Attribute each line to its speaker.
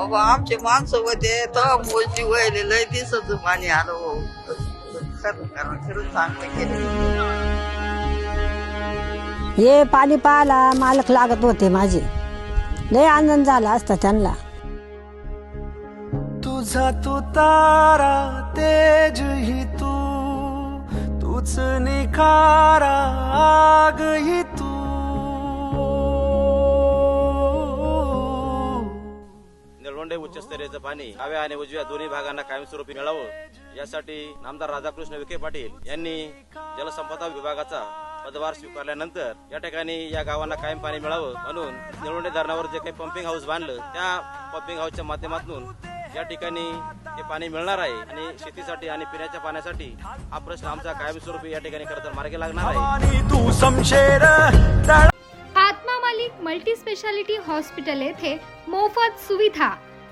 Speaker 1: बाबा आमचे माणसं होते तर मोजी व्हायले लय दिसत पाणी आलं हो. खरं खरं खरं चांगलं केलं
Speaker 2: हे पाणी पाहायला मालक लागत होते माझे. लय आनंद झाला असता त्यांना.
Speaker 3: तुझा तू तारा तेज ही तू. तूच निखारा
Speaker 4: निळवंडे उच्चस्तरीयचं पाणी डाव्या आणि उजव्या दोन्ही भागांना कायमस्वरूपी मिळावं यासाठी नामदार राधाकृष्ण विखे पाटील यांनी जलसंपदा विभागाचा पदभार स्वीकारल्यानंतर या ठिकाणी या गावांना कायम पाणी मिळावं म्हणून निळवंडे धरणावर जे काही पंपिंग हाऊस बांधलं त्या पंपिंग हाऊसच्या माध्यमातून या ठिकाणी हे पाणी मिळणार आहे आणि शेतीसाठी आणि पिण्याच्या पाण्यासाठी हा प्रश्न आमचा कायमस्वरूपी या ठिकाणी खरं तर मार्गी लागणार आहे.
Speaker 5: आत्मा मालिक मल्टी स्पेशालिटी हॉस्पिटल येथे मोफत सुविधा.